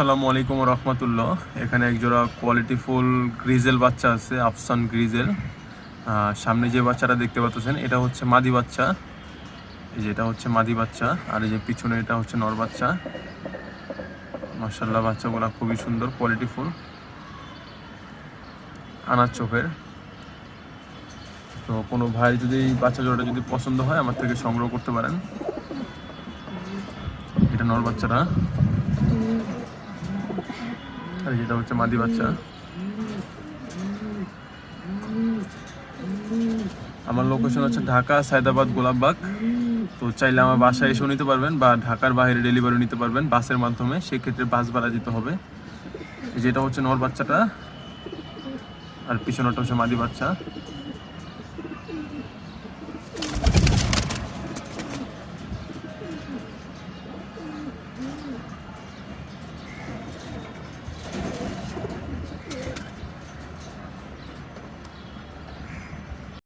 আসসালামু আলাইকুম রহমতুল্লাহ। এখানে একজোড়া কোয়ালিটি ফুল গ্রিজেল বাচ্চা আছে আফসান গ্রিজেল সামনে যে বাচ্চাটা দেখতে পাচ্ছেন, এটা হচ্ছে মাদি বাচ্চা। এই যে এটা হচ্ছে মাদি বাচ্চা, আর এই যে পিছনে এটা হচ্ছে নর বাচ্চা। মার্শাল্লাহ বাচ্চাগুলো খুবই সুন্দর কোয়ালিটি ফুল আনার চোখের। তো কোনো ভাই যদি বাচ্চা জোড়াটা যদি পছন্দ হয়, আমার থেকে সংগ্রহ করতে পারেন। এটা নর বাচ্চাটা। আর যেটা হচ্ছে মাদি বাচ্চা। আমার লোকেশন হচ্ছে ঢাকা, সায়দাবাদ, গোলাপবাগ। তো চাইলে আমার বাসায় এসেও নিতে পারবেন বা ঢাকার বাইরে ডেলিভারি নিতে পারবেন বাসের মাধ্যমে। সেক্ষেত্রে বাস ভাড়া দিতে হবে। যেটা হচ্ছে নর বাচ্চাটা। আর পিছনেটা হচ্ছে মাদি বাচ্চা।